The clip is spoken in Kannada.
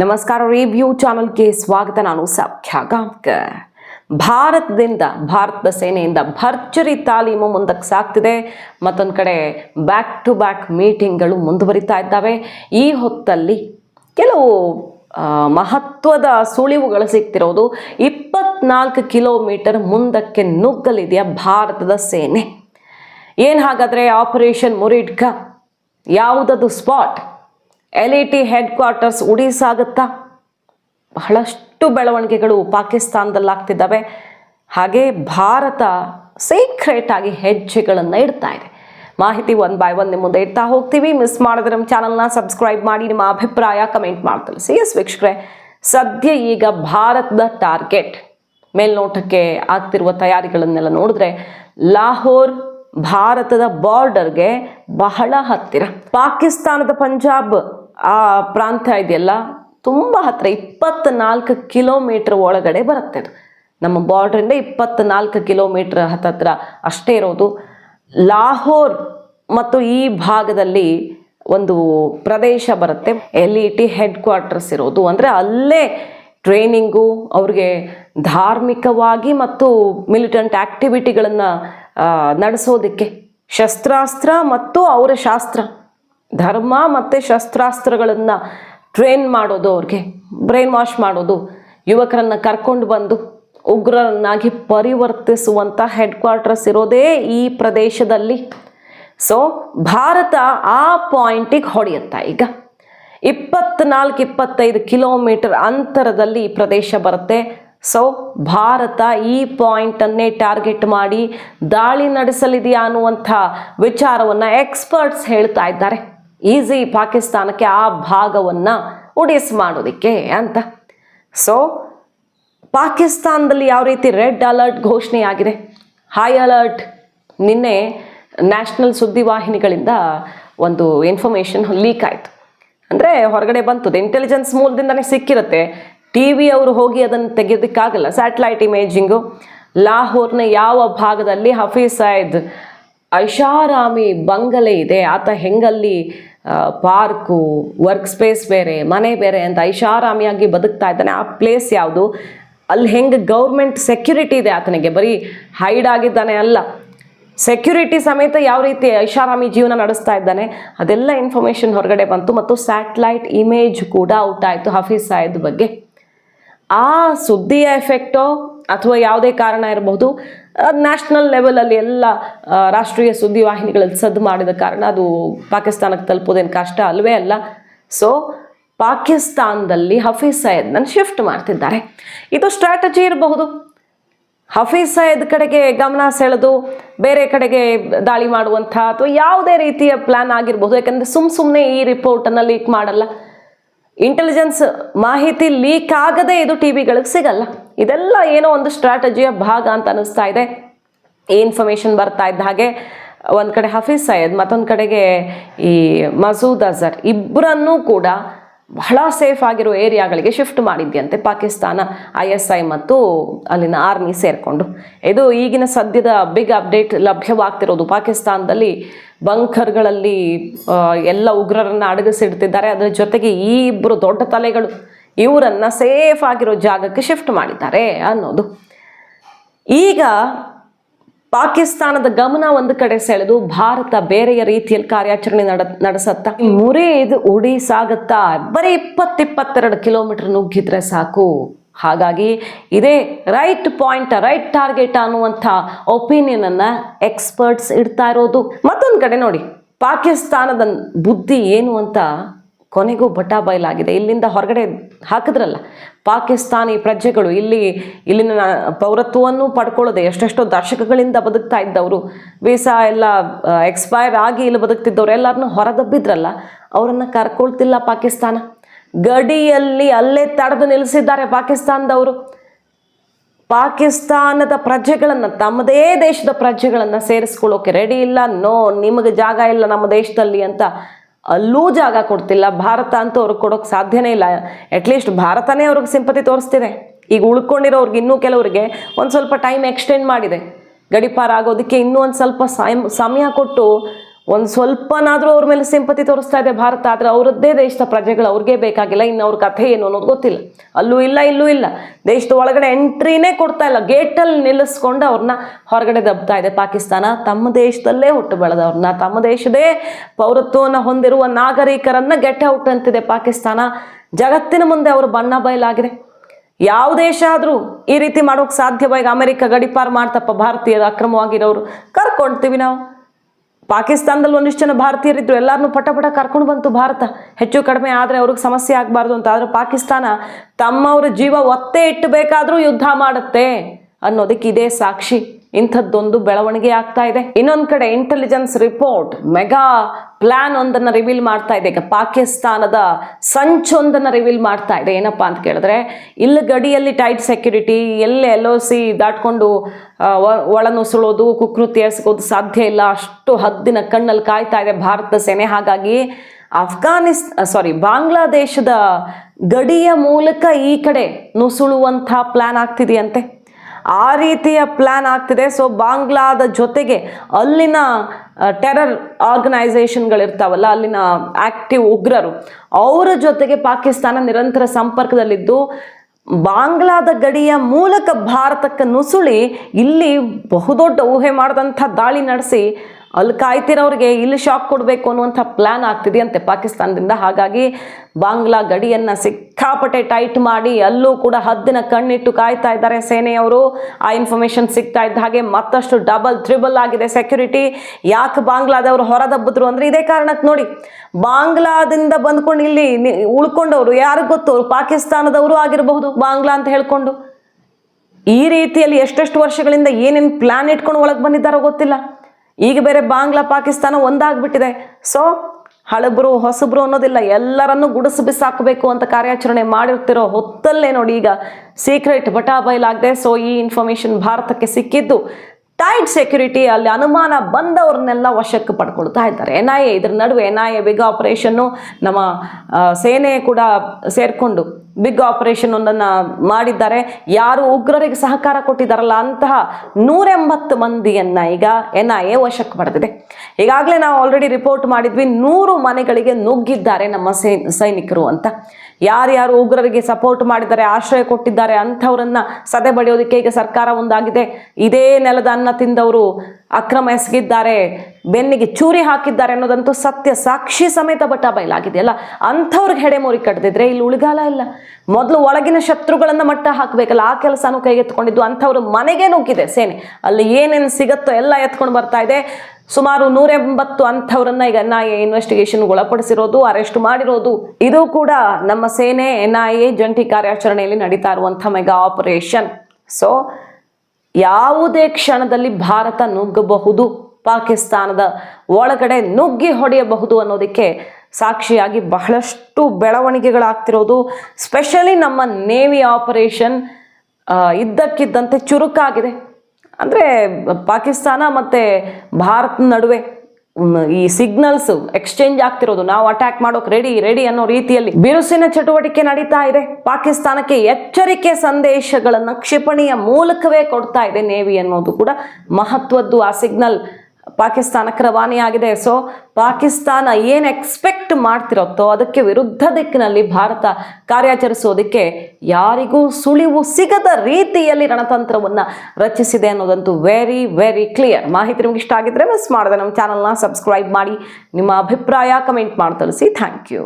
ನಮಸ್ಕಾರ ರಿವ್ಯೂ ಚಾನಲ್ಗೆ ಸ್ವಾಗತ. ನಾನು ಸೌಖ್ಯ ಭಾರತದಿಂದ, ಭಾರತದ ಸೇನೆಯಿಂದ ಭರ್ಜರಿ ತಾಲೀಮು ಮುಂದಕ್ಕೆ ಸಾಗ್ತಿದೆ ಮತ್ತೊಂದು ಕಡೆ ಬ್ಯಾಕ್ ಟು ಬ್ಯಾಕ್ ಮೀಟಿಂಗ್ಗಳು ಮುಂದುವರಿತಾ ಇದ್ದಾವೆ. ಈ ಹೊತ್ತಲ್ಲಿ ಕೆಲವು ಮಹತ್ವದ ಸುಳಿವುಗಳು ಸಿಗ್ತಿರೋದು. ಇಪ್ಪತ್ನಾಲ್ಕು ಕಿಲೋಮೀಟರ್ ಮುಂದಕ್ಕೆ ನುಗ್ಗಲಿದೆಯಾ ಭಾರತದ ಸೇನೆ? ಏನು ಹಾಗಾದರೆ ಆಪರೇಷನ್ ಮುರಿಡ್ಕ? ಯಾವುದದು spot L E T headquarters ಉಡೀಸಾಗುತ್ತಾ ಬಹಳಷ್ಟು ಬೆಳವಣಿಗೆಗಳು ಪಾಕಿಸ್ತಾನದಲ್ಲಿ ಆಗ್ತಿದ್ದಾವೆ. ಹಾಗೆ ಭಾರತ ಸೀಕ್ರೆಟ್ ಆಗಿ ಹೆಜ್ಜೆಗಳನ್ನು ಇಡ್ತಾ ಇದೆ. ಮಾಹಿತಿ ಒನ್ ಬೈ ಒನ್ ನಿಮ್ಮ ಮುಂದೆ ಇಡ್ತಾ ಹೋಗ್ತೀವಿ. ಮಿಸ್ ಮಾಡಿದ್ರೆ ನಮ್ಮ ಚಾನಲ್ನ ಸಬ್ಸ್ಕ್ರೈಬ್ ಮಾಡಿ, ನಿಮ್ಮ ಅಭಿಪ್ರಾಯ ಕಮೆಂಟ್ ಮಾಡಿ ಸಿ ಎಸ್ ವೀಕ್ಷಕರೇ, ಸದ್ಯ ಈಗ ಭಾರತದ ಟಾರ್ಗೆಟ್ ಮೇಲ್ನೋಟಕ್ಕೆ ಆಗ್ತಿರುವ ತಯಾರಿಗಳನ್ನೆಲ್ಲ ನೋಡಿದ್ರೆ ಲಾಹೋರ್ ಭಾರತದ ಬಾರ್ಡರ್ಗೆ ಬಹಳ ಹತ್ತಿರ. ಪಾಕಿಸ್ತಾನದ ಪಂಜಾಬ್ ಆ ಪ್ರಾಂತ ಇದೆಯಲ್ಲ, ತುಂಬ ಹತ್ತಿರ ಇಪ್ಪತ್ತ್ನಾಲ್ಕು ಕಿಲೋಮೀಟ್ರ್ ಒಳಗಡೆ ಬರುತ್ತೆ ಅದು. ನಮ್ಮ ಬಾರ್ಡ್ರಿಂದ ಇಪ್ಪತ್ತ್ನಾಲ್ಕು ಕಿಲೋಮೀಟ್ರ್ ಹತ್ತತ್ರ ಅಷ್ಟೇ ಇರೋದು. ಲಾಹೋರ್ ಮತ್ತು ಈ ಭಾಗದಲ್ಲಿ ಒಂದು ಪ್ರದೇಶ ಬರುತ್ತೆ, L E T headquarters ಇರೋದು. ಅಂದರೆ ಅಲ್ಲೇ ಟ್ರೈನಿಂಗು, ಅವ್ರಿಗೆ ಧಾರ್ಮಿಕವಾಗಿ ಮತ್ತು ಮಿಲಿಟೆಂಟ್ ಆ್ಯಕ್ಟಿವಿಟಿಗಳನ್ನು ನಡೆಸೋದಕ್ಕೆ ಶಸ್ತ್ರಾಸ್ತ್ರ ಮತ್ತು ಅವರ ಶಾಸ್ತ್ರ. ಧರ್ಮ ಮತ್ತು ಶಸ್ತ್ರಾಸ್ತ್ರಗಳನ್ನು ಟ್ರೈನ್ ಮಾಡೋದು ಅವ್ರಿಗೆ ಬ್ರೈನ್ ವಾಶ್ ಮಾಡೋದು, ಯುವಕರನ್ನು ಕರ್ಕೊಂಡು ಬಂದು ಉಗ್ರರನ್ನಾಗಿ ಪರಿವರ್ತಿಸುವಂಥ ಹೆಡ್ ಕ್ವಾರ್ಟರ್ಸ್ ಇರೋದೇ ಈ ಪ್ರದೇಶದಲ್ಲಿ. ಸೊ ಭಾರತ ಆ ಪಾಯಿಂಟಿಗೆ ಹೊಡೆಯುತ್ತಾ ಈಗ. ಇಪ್ಪತ್ನಾಲ್ಕು, ಇಪ್ಪತ್ತೈದು ಕಿಲೋಮೀಟರ್ ಅಂತರದಲ್ಲಿ ಈ ಪ್ರದೇಶ ಬರುತ್ತೆ. ಸೊ ಭಾರತ ಈ ಪಾಯಿಂಟನ್ನೇ ಟಾರ್ಗೆಟ್ ಮಾಡಿ ದಾಳಿ ನಡೆಸಲಿದೆಯಾ ಅನ್ನುವಂಥ ವಿಚಾರವನ್ನು ಎಕ್ಸ್ಪರ್ಟ್ಸ್ ಹೇಳ್ತಾ ಇದ್ದಾರೆ. ಈಸಿ ಪಾಕಿಸ್ತಾನಕ್ಕೆ ಆ ಭಾಗವನ್ನು ಉಡಿಸ್ ಮಾಡೋದಕ್ಕೆ ಅಂತ. ಸೊ ಪಾಕಿಸ್ತಾನದಲ್ಲಿ ಯಾವ ರೀತಿ ರೆಡ್ ಅಲರ್ಟ್ ಘೋಷಣೆ ಆಗಿದೆ ಹೈ ಅಲರ್ಟ್ ನಿನ್ನೆ ನ್ಯಾಷನಲ್ ಸುದ್ದಿವಾಹಿನಿಗಳಿಂದ ಒಂದು ಇನ್ಫಾರ್ಮೇಷನ್ ಲೀಕ್ ಆಯಿತು. ಅಂದರೆ ಹೊರಗಡೆ ಬಂತು ಇಂಟೆಲಿಜೆನ್ಸ್ ಮೂಲದಿಂದನೇ ಸಿಕ್ಕಿರುತ್ತೆ. ಟಿ ವಿ ಅವರು ಹೋಗಿ ಅದನ್ನು ತೆಗೆಯೋದಕ್ಕಾಗಲ್ಲ. ಸ್ಯಾಟಲೈಟ್ ಇಮೇಜಿಂಗು ಲಾಹೋರ್ನ ಯಾವ ಭಾಗದಲ್ಲಿ ಹಫೀಸ್ ಸೈದ್ ಐಷಾರಾಮಿ ಬಂಗಲೆ ಇದೆ. ಆತ ಹೆಂಗಲ್ಲಿ ಪಾರ್ಕು, ವರ್ಕ್ ಸ್ಪೇಸ್ ಬೇರೆ, ಮನೆ ಬೇರೆ ಅಂತ ಐಷಾರಾಮಿಯಾಗಿ ಬದುಕ್ತಾ ಇದ್ದಾನೆ. ಆ ಪ್ಲೇಸ್ ಯಾವುದು? ಅಲ್ಲಿ ಹೆಂಗೆ ಗೌರ್ಮೆಂಟ್ ಸೆಕ್ಯುರಿಟಿ ಇದೆ ಆತನಿಗೆ? ಬರೀ ಹೈಡ್ ಆಗಿದ್ದಾನೆ ಅಲ್ಲ. ಸೆಕ್ಯುರಿಟಿ ಸಮೇತ ಯಾವ ರೀತಿ ಐಷಾರಾಮಿ ಜೀವನ ನಡೆಸ್ತಾ ಇದ್ದಾನೆ? ಅದೆಲ್ಲ ಇನ್ಫಾರ್ಮೇಷನ್ ಹೊರಗಡೆ ಬಂತು ಮತ್ತು ಸ್ಯಾಟಲೈಟ್ ಇಮೇಜ್ ಕೂಡ ಔಟ್ ಆಯಿತು ಹಫೀಸ್ ಸಾಯದ್ ಬಗ್ಗೆ. ಆ ಸುದ್ದಿಯ ಎಫೆಕ್ಟೋ ಅಥವಾ ಯಾವುದೇ ಕಾರಣ ಇರಬಹುದು ನ್ಯಾಷನಲ್ ಲೆವೆಲಲ್ಲಿ ಎಲ್ಲ ರಾಷ್ಟ್ರೀಯ ರಾಷ್ಟ್ರೀಯ ಸುದ್ದಿವಾಹಿನಿಗಳಲ್ಲಿ ಸದ್ದು ಮಾಡಿದ ಕಾರಣ ಅದು ಪಾಕಿಸ್ತಾನಕ್ಕೆ ತಲುಪೋದೇನು ಕಷ್ಟ ಅಲ್ವೇ ಅಲ್ಲ. ಸೊ ಪಾಕಿಸ್ತಾನದಲ್ಲಿ ಹಫೀಜ್ ನನ್ನ ಶಿಫ್ಟ್ ಮಾಡ್ತಿದ್ದಾರೆ. ಇದು ಸ್ಟ್ರಾಟಜಿ ಇರಬಹುದು. ಹಫೀಜ್ ಸಯದ್ ಕಡೆಗೆ ಗಮನ ಸೆಳೆದು, ಬೇರೆ ಕಡೆಗೆ ದಾಳಿ ಮಾಡುವಂಥ ಅಥವಾ ಯಾವುದೇ ರೀತಿಯ ಪ್ಲಾನ್ ಆಗಿರ್ಬೋದು ಯಾಕಂದರೆ ಸುಮ್ಮ ಸುಮ್ಮನೆ ಈ ರಿಪೋರ್ಟನ್ನು ಲೀಕ್ ಮಾಡಲ್ಲ. ಇಂಟೆಲಿಜೆನ್ಸ್ ಮಾಹಿತಿ ಲೀಕ್ ಆಗದೆ ಇದು ಟಿ ವಿಗಳಿಗೆ ಸಿಗಲ್ಲ. ಇದೆಲ್ಲ ಏನೋ ಒಂದು ಸ್ಟ್ರಾಟಜಿಯ ಭಾಗ ಅಂತ ಅನಿಸ್ತಾ ಇದೆ. ಈ ಇನ್ಫಾರ್ಮೇಷನ್ ಬರ್ತಾ ಇದ್ದ ಹಾಗೆ ಒಂದು ಕಡೆ ಹಫೀಜ್ ಸೈಯದ್ ಮತ್ತೊಂದು ಕಡೆಗೆ ಈ ಮಸೂದ್ ಅಜರ್ ಇಬ್ಬರನ್ನೂ ಕೂಡ ಬಹಳ ಸೇಫ್ ಆಗಿರೋ ಏರಿಯಾಗಳಿಗೆ ಶಿಫ್ಟ್ ಮಾಡಿದ್ಯಂತೆ ಪಾಕಿಸ್ತಾನ ಐ ಎಸ್ ಐ ಮತ್ತು ಅಲ್ಲಿನ ಆರ್ಮಿ ಸೇರಿಕೊಂಡು. ಇದು ಈಗಿನ ಸದ್ಯದ ಬಿಗ್ ಅಪ್ಡೇಟ್ ಲಭ್ಯವಾಗ್ತಿರೋದು. ಪಾಕಿಸ್ತಾನದಲ್ಲಿ ಬಂಕರ್ಗಳಲ್ಲಿ ಎಲ್ಲ ಉಗ್ರರನ್ನು ಅಡಗಿಸಿಡ್ತಿದ್ದಾರೆ. ಅದರ ಜೊತೆಗೆ ಈ ಇಬ್ಬರು ದೊಡ್ಡ ತಲೆಗಳು ಇವರನ್ನು ಸೇಫ್ ಆಗಿರೋ ಜಾಗಕ್ಕೆ ಶಿಫ್ಟ್ ಮಾಡಿದ್ದಾರೆ ಅನ್ನೋದು. ಈಗ ಪಾಕಿಸ್ತಾನದ ಗಮನ ಒಂದು ಕಡೆ ಸೆಳೆದು ಭಾರತ ಬೇರೆಯ ರೀತಿಯಲ್ಲಿ ಕಾರ್ಯಾಚರಣೆ ನಡ, ನಡೆಸತ್ತಾ ಮುರೇದು ಉಡಿ ಸಾಗತ್ತಾ, ಬರೀ ಇಪ್ಪತ್ತಿಪ್ಪತ್ತೆರಡು ಕಿಲೋಮೀಟರ್ ನುಗ್ಗಿದ್ರೆ ಸಾಕು. ಹಾಗಾಗಿ ಇದೇ ರೈಟ್ ಪಾಯಿಂಟ್, ರೈಟ್ ಟಾರ್ಗೆಟ್ ಅನ್ನುವಂಥ ಒಪಿನಿಯನ್ ಅನ್ನ ಎಕ್ಸ್ಪರ್ಟ್ಸ್ ಇಡ್ತಾ ಇರೋದು. ಮತ್ತೊಂದು ಕಡೆ ನೋಡಿ, ಪಾಕಿಸ್ತಾನದ ಬುದ್ಧಿ ಏನು ಅಂತ? ಕೊನೆಗೂ ಭಟಾ ಬಯಲಾಗಿದೆ. ಇಲ್ಲಿಂದ ಹೊರಗಡೆ ಹಾಕಿದ್ರಲ್ಲ, ಪಾಕಿಸ್ತಾನಿ ಪ್ರಜೆಗಳು ಇಲ್ಲಿ, ಇಲ್ಲಿನ ಪೌರತ್ವವನ್ನು ಪಡ್ಕೊಳ್ಳೋದೆ ಎಷ್ಟೆಷ್ಟೋ ದಶಕಗಳಿಂದ ಬದುಕ್ತಾ ಇದ್ದವರು, ವೀಸಾ ಎಲ್ಲ ಎಕ್ಸ್ಪೈರ್ ಆಗಿ ಇಲ್ಲಿ ಬದುಕ್ತಿದ್ದವ್ರು ಎಲ್ಲರನ್ನೂ ಹೊರದಬ್ಬಿದ್ರಲ್ಲ, ಅವರನ್ನು ಕರ್ಕೊಳ್ತಿಲ್ಲ ಪಾಕಿಸ್ತಾನ. ಗಡಿಯಲ್ಲಿ ಅಲ್ಲೇ ತಡೆದು ನಿಲ್ಲಿಸಿದ್ದಾರೆ ಪಾಕಿಸ್ತಾನದವರು. ಪಾಕಿಸ್ತಾನದ ಪ್ರಜೆಗಳನ್ನು, ತಮ್ಮದೇ ದೇಶದ ಪ್ರಜೆಗಳನ್ನು ಸೇರಿಸ್ಕೊಳ್ಳೋಕೆ ರೆಡಿ ಇಲ್ಲ. ನೋ, ನಿಮಗೆ ಜಾಗ ಇಲ್ಲ ನಮ್ಮ ದೇಶದಲ್ಲಿ ಅಂತ ಅಲ್ಲೂ ಜಾಗ ಕೊಡ್ತಿಲ್ಲ. ಭಾರತ ಅಂತೂ ಅವ್ರಿಗೆ ಕೊಡೋಕೆ ಸಾಧ್ಯನೇ ಇಲ್ಲ. ಅಟ್ಲೀಸ್ಟ್ ಭಾರತನೇ ಅವ್ರಿಗೆ ಸಿಂಪತಿ ತೋರಿಸ್ತಿದೆ. ಈಗ ಉಳ್ಕೊಂಡಿರೋರ್ಗೆ ಇನ್ನೂ ಕೆಲವರಿಗೆ ಒಂದು ಸ್ವಲ್ಪ ಟೈಮ್ ಎಕ್ಸ್ಟೆಂಡ್ ಮಾಡಿದೆ. ಗಡಿಪಾರ ಆಗೋದಕ್ಕೆ ಇನ್ನೂ ಒಂದು ಸ್ವಲ್ಪ ಸೈಮ್ ಸಮಯ ಕೊಟ್ಟು ಒಂದು ಸ್ವಲ್ಪನಾದರೂ ಅವ್ರ ಮೇಲೆ ಸಿಂಪತಿ ತೋರಿಸ್ತಾ ಇದೆ ಭಾರತ, ಆದರೆ ಅವರದ್ದೇ ದೇಶದ ಪ್ರಜೆಗಳು ಅವ್ರಿಗೆ ಬೇಕಾಗಿಲ್ಲ, ಇನ್ನು ಅವ್ರ ಕಥೆ ಏನು ಅನ್ನೋದು ಗೊತ್ತಿಲ್ಲ. ಅಲ್ಲೂ ಇಲ್ಲ, ಇಲ್ಲೂ ಇಲ್ಲ. ದೇಶದ ಒಳಗಡೆ ಎಂಟ್ರಿನೇ ಕೊಡ್ತಾ ಇಲ್ಲ. ಗೇಟಲ್ಲಿ ನಿಲ್ಲಿಸ್ಕೊಂಡು ಅವ್ರನ್ನ ಹೊರಗಡೆ ದಬ್ತಾ ಇದೆ. ಪಾಕಿಸ್ತಾನ ತಮ್ಮ ದೇಶದಲ್ಲೇ ಹುಟ್ಟು ಬೆಳೆದವ್ರನ್ನ, ತಮ್ಮ ದೇಶದೇ ಪೌರತ್ವವನ್ನು ಹೊಂದಿರುವ ನಾಗರಿಕರನ್ನ ಗೆಟ್ ಔಟ್ ಅಂತಿದೆ ಪಾಕಿಸ್ತಾನ. ಜಗತ್ತಿನ ಮುಂದೆ ಅವರು ಬಣ್ಣ ಬಯಲಾಗಿದೆ. ಯಾವ ದೇಶ ಆದರೂ ಈ ರೀತಿ ಮಾಡೋಕೆ ಸಾಧ್ಯವಾಗಿ ಅಮೆರಿಕ ಗಡಿಪಾರು ಮಾಡ್ತಪ್ಪ, ಭಾರತೀಯರು ಅಕ್ರಮವಾಗಿರೋರು. ಕರ್ಕೊಳ್ತೀವಿ ನಾವು. ಪಾಕಿಸ್ತಾನದಲ್ಲಿ ಒಂದಿಷ್ಟು ಜನ ಭಾರತೀಯರಿದ್ರು. ಎಲ್ಲರನ್ನೂ ಪಟ ಪಟ ಕರ್ಕೊಂಡು ಬಂತು ಭಾರತ. ಹೆಚ್ಚು ಕಡಿಮೆ ಆದರೆ ಅವ್ರಿಗೆ ಸಮಸ್ಯೆ ಆಗಬಾರ್ದು ಅಂತ. ಆದರೆ ಪಾಕಿಸ್ತಾನ ತಮ್ಮವ್ರ ಜೀವ ಒತ್ತೆ ಇಟ್ಟಬೇಕಾದ್ರೂ ಯುದ್ಧ ಮಾಡುತ್ತೆ ಅನ್ನೋದಕ್ಕೆ ಇದೇ ಸಾಕ್ಷಿ. ಇಂಥದ್ದೊಂದು ಬೆಳವಣಿಗೆ ಆಗ್ತಾ ಇದೆ. ಇನ್ನೊಂದು ಕಡೆ ಇಂಟೆಲಿಜೆನ್ಸ್ ರಿಪೋರ್ಟ್ ಮೆಗಾ ಪ್ಲಾನ್ ಒಂದನ್ನು ರಿವೀಲ್ ಮಾಡ್ತಾ ಇದೆ. ಈಗ ಪಾಕಿಸ್ತಾನದ ಸಂಚೊಂದನ್ನ ರಿವೀಲ್ ಮಾಡ್ತಾ ಇದೆ. ಏನಪ್ಪಾ ಅಂತ ಕೇಳಿದ್ರೆ, ಇಲ್ಲಿ ಗಡಿಯಲ್ಲಿ ಟೈಟ್ ಸೆಕ್ಯೂರಿಟಿ ಎಲ್ಲಿ ಎಲ್ ಒ ಸಿ ದಾಟ್ಕೊಂಡು ಒಳನುಸುಳೋದು ಕುಕೃತಿ ಎಸಗೋದು ಸಾಧ್ಯ ಇಲ್ಲ. ಅಷ್ಟು ಹದ್ದಿನ ಕಣ್ಣಲ್ಲಿ ಕಾಯ್ತಾ ಇದೆ ಭಾರತ ಸೇನೆ. ಹಾಗಾಗಿ ಅಫ್ಘಾನಿಸ್ ಸಾರಿ ಬಾಂಗ್ಲಾದೇಶದ ಗಡಿಯ ಮೂಲಕ ಈ ಕಡೆ ನುಸುಳುವಂಥ ಪ್ಲಾನ್ ಆಗ್ತಿದೆಯಂತೆ. ಆ ರೀತಿಯ ಪ್ಲಾನ್ ಆಗ್ತಿದೆ. ಸೊ ಬಾಂಗ್ಲಾದ ಜೊತೆಗೆ ಅಲ್ಲಿನ ಟೆರರ್ ಆರ್ಗನೈಸೇಷನ್ಗಳಿರ್ತಾವಲ್ಲ ಅಲ್ಲಿನ ಆಕ್ಟಿವ್ ಉಗ್ರರು, ಅವರ ಜೊತೆಗೆ ಪಾಕಿಸ್ತಾನ ನಿರಂತರ ಸಂಪರ್ಕದಲ್ಲಿದ್ದು, ಬಾಂಗ್ಲಾದ ಗಡಿಯ ಮೂಲಕ ಭಾರತಕ್ಕೆ ನುಸುಳಿ ಇಲ್ಲಿ ಬಹುದೊಡ್ಡ ಊಹೆ ಮಾಡಿದಂಥ ದಾಳಿ ನಡೆಸಿ ಅಲ್ಲಿ ಕಾಯ್ತಿರೋರಿಗೆ ಇಲ್ಲಿ ಶಾಕ್ ಕೊಡಬೇಕು ಅನ್ನುವಂಥ ಪ್ಲ್ಯಾನ್ ಆಗ್ತಿದೆಯಂತೆ ಪಾಕಿಸ್ತಾನದಿಂದ. ಹಾಗಾಗಿ ಬಾಂಗ್ಲಾ ಗಡಿಯನ್ನು ಸಿಕ್ಕಾಪಟ್ಟೆ ಟೈಟ್ ಮಾಡಿ ಅಲ್ಲೂ ಕೂಡ ಹದ್ದಿನ ಕಣ್ಣಿಟ್ಟು ಕಾಯ್ತಾ ಇದ್ದಾರೆ ಸೇನೆಯವರು. ಆ ಇನ್ಫಾರ್ಮೇಷನ್ ಸಿಗ್ತಾ ಇದ್ದ ಹಾಗೆ ಮತ್ತಷ್ಟು ಡಬಲ್ ತ್ರಿಬಲ್ ಆಗಿದೆ ಸೆಕ್ಯೂರಿಟಿ ಯಾಕೆ ಬಾಂಗ್ಲಾದವರು ಹೊರದಬ್ಬಿದ್ರು ಅಂದರೆ ಇದೇ ಕಾರಣಕ್ಕೆ ನೋಡಿ, ಬಾಂಗ್ಲಾದಿಂದ ಬಂದ್ಕೊಂಡು ಇಲ್ಲಿ ಉಳ್ಕೊಂಡವರು ಯಾರಿಗೆ ಗೊತ್ತು? ಅವರು ಪಾಕಿಸ್ತಾನದವರು ಆಗಿರಬಹುದು, ಬಾಂಗ್ಲಾ ಅಂತ ಹೇಳ್ಕೊಂಡು. ಈ ರೀತಿಯಲ್ಲಿ ಎಷ್ಟೆಷ್ಟು ವರ್ಷಗಳಿಂದ ಏನೇನು ಪ್ಲಾನ್ ಇಟ್ಕೊಂಡು ಒಳಗೆ ಬಂದಿದ್ದಾರೋ ಗೊತ್ತಿಲ್ಲ. ಈಗ ಬೇರೆ ಬಾಂಗ್ಲಾ, ಪಾಕಿಸ್ತಾನ ಒಂದಾಗ್ಬಿಟ್ಟಿದೆ. ಸೊ ಹಳಬ್ರು, ಹೊಸಬ್ರು ಅನ್ನೋದಿಲ್ಲ. ಎಲ್ಲರನ್ನೂ ಗುಡಿಸು ಬಿಸಾಕಬೇಕು ಅಂತ ಕಾರ್ಯಾಚರಣೆ ಮಾಡಿರ್ತಿರೋ ಹೊತ್ತಲ್ಲೇ ನೋಡಿ ಈಗ ಸೀಕ್ರೆಟ್ ಬಟಾ ಆಗದೆ ಸೊ ಈ ಇನ್ಫಾರ್ಮೇಶನ್ ಭಾರತಕ್ಕೆ ಸಿಕ್ಕಿದ್ದು. ಟೈಟ್ ಸೆಕ್ಯೂರಿಟಿ ಅಲ್ಲಿ ಅನುಮಾನ ಬಂದವ್ರನ್ನೆಲ್ಲ ವಶಕ್ಕೆ ಪಡ್ಕೊಳ್ತಾ ಇದ್ದಾರೆ. ಎನ್ ಐ ಎ ಇದ್ರ ನಡುವೆ ಎನ್ ಐ ಎ ಬಿಗ್ ಆಪರೇಷನ್ನು ನಮ್ಮ ಸೇನೆ ಕೂಡ ಸೇರಿಕೊಂಡು ಬಿಗ್ ಆಪರೇಷನ್ ಒಂದನ್ನು ಮಾಡಿದ್ದಾರೆ. ಯಾರು ಉಗ್ರರಿಗೆ ಸಹಕಾರ ಕೊಟ್ಟಿದ್ದಾರಲ್ಲ ಅಂತಹ ನೂರೆಂಬತ್ತು ಮಂದಿಯನ್ನ ಈಗ ಎನ್ ಐ ಎ ವಶಕ್ಕೆ ಪಡೆದಿದೆ. ಈಗಾಗಲೇ ನಾವು ಆಲ್ರೆಡಿ ರಿಪೋರ್ಟ್ ಮಾಡಿದ್ವಿ, ನೂರು ಮನೆಗಳಿಗೆ ನುಗ್ಗಿದ್ದಾರೆ ನಮ್ಮ ಸೈನಿಕರು ಅಂತ. ಯಾರ್ಯಾರು ಉಗ್ರರಿಗೆ ಸಪೋರ್ಟ್ ಮಾಡಿದ್ದಾರೆ, ಆಶ್ರಯ ಕೊಟ್ಟಿದ್ದಾರೆ, ಅಂಥವ್ರನ್ನ ಸದೆ ಬಡಿಯೋದಕ್ಕೆ ಈಗ ಸರ್ಕಾರ ಒಂದಾಗಿದೆ. ಇದೇ ನೆಲದ ಅನ್ನ ತಿಂದವರು ಅಕ್ರಮ ಎಸಗಿದ್ದಾರೆ, ಬೆನ್ನಿಗೆ ಚೂರಿ ಹಾಕಿದ್ದಾರೆ ಅನ್ನೋದಂತೂ ಸತ್ಯ. ಸಾಕ್ಷಿ ಸಮೇತ ಬಟ್ಟ ಬಯಲಾಗಿದೆಯಲ್ಲ? ಅಂಥವ್ರಿಗೆ ಹೆಡೆಮೋರಿ ಕಟ್ಟದಿದ್ರೆ ಇಲ್ಲಿ ಉಳಿಗಾಲ ಇಲ್ಲ. ಮೊದಲು ಒಳಗಿನ ಶತ್ರುಗಳನ್ನ ಮಟ್ಟ ಹಾಕಬೇಕಲ್ಲ, ಆ ಕೆಲಸನೂ ಕೈಗೆತ್ಕೊಂಡಿದ್ದು ಅಂಥವ್ರ ಮನೆಗೆ ನುಗ್ಗಿದೆ ಸೇನೆ. ಅಲ್ಲಿ ಏನೇನು ಸಿಗತ್ತೋ ಎಲ್ಲ ಎತ್ಕೊಂಡು ಬರ್ತಾ ಇದೆ. ಸುಮಾರು ನೂರೆಂಬತ್ತು ಅಂಥವ್ರನ್ನ ಈಗ ಎನ್ ಐ ಎ ಇನ್ವೆಸ್ಟಿಗೇಷನ್ ಒಳಪಡಿಸಿರೋದು ಅರೆಸ್ಟ್ ಮಾಡಿರೋದು, ಇದು ಕೂಡ ನಮ್ಮ ಸೇನೆ ಎನ್ ಐ ಎ ಜಂಟಿ ಕಾರ್ಯಾಚರಣೆಯಲ್ಲಿ ನಡೀತಾ ಇರುವಂತಹ ಮೆಗಾ ಆಪರೇಷನ್ ಸೊ ಯಾವುದೇ ಕ್ಷಣದಲ್ಲಿ ಭಾರತ ನುಗ್ಗಬಹುದು, ಪಾಕಿಸ್ತಾನದ ಒಳಗಡೆ ನುಗ್ಗಿ ಹೊಡೆಯಬಹುದು ಅನ್ನೋದಕ್ಕೆ ಸಾಕ್ಷಿಯಾಗಿ ಬಹಳಷ್ಟು ಬೆಳವಣಿಗೆಗಳಾಗ್ತಿರೋದು. ಸ್ಪೆಷಲಿ ನಮ್ಮ ನೇವಿ ಆಪರೇಷನ್ ಇದ್ದಕ್ಕಿದ್ದಂತೆ ಚುರುಕಾಗಿದೆ. ಅಂದರೆ ಪಾಕಿಸ್ತಾನ ಮತ್ತು ಭಾರತ ನಡುವೆ ಈ ಸಿಗ್ನಲ್ಸ್ ಎಕ್ಸ್ಚೇಂಜ್ ಆಗ್ತಿರೋದು. ನಾವು ಅಟ್ಯಾಕ್ ಮಾಡೋಕೆ ರೆಡಿ ರೆಡಿ ಅನ್ನೋ ರೀತಿಯಲ್ಲಿ ಬಿರುಸಿನ ಚಟುವಟಿಕೆ ನಡೀತಾ ಇದೆ. ಪಾಕಿಸ್ತಾನಕ್ಕೆ ಎಚ್ಚರಿಕೆ ಸಂದೇಶಗಳನ್ನು ಕ್ಷಿಪಣಿಯ ಮೂಲಕವೇ ಕೊಡ್ತಾ ಇದೆ ನೇವಿ ಅನ್ನೋದು ಕೂಡ ಮಹತ್ವದ್ದು ಆ ಸಿಗ್ನಲ್ ಪಾಕಿಸ್ತಾನಕ್ಕೆ ರವಾನೆಯಾಗಿದೆ ಸೊ ಪಾಕಿಸ್ತಾನ ಏನು ಎಕ್ಸ್ಪೆಕ್ಟ್ ಮಾಡ್ತಿರುತ್ತೋ ಅದಕ್ಕೆ ವಿರುದ್ಧ ದಿಕ್ಕಿನಲ್ಲಿ ಭಾರತ ಕಾರ್ಯಾಚರಿಸೋದಕ್ಕೆ ಯಾರಿಗೂ ಸುಳಿವು ಸಿಗದ ರೀತಿಯಲ್ಲಿ ರಣತಂತ್ರವನ್ನು ರಚಿಸಿದೆ ಅನ್ನೋದಂತೂ ವೆರಿ ವೆರಿ ಕ್ಲಿಯರ್ ಮಾಹಿತಿ ನಿಮ್ಗೆ ಇಷ್ಟ ಆಗಿದ್ರೆ ಮಿಸ್ ಮಾಡಿದೆ ನಮ್ಮ ಚಾನಲ್ನ ಸಬ್ಸ್ಕ್ರೈಬ್ ಮಾಡಿ. ನಿಮ್ಮ ಅಭಿಪ್ರಾಯ ಕಮೆಂಟ್ ಮಾಡಿ ತಿಳಿಸಿ. Thank you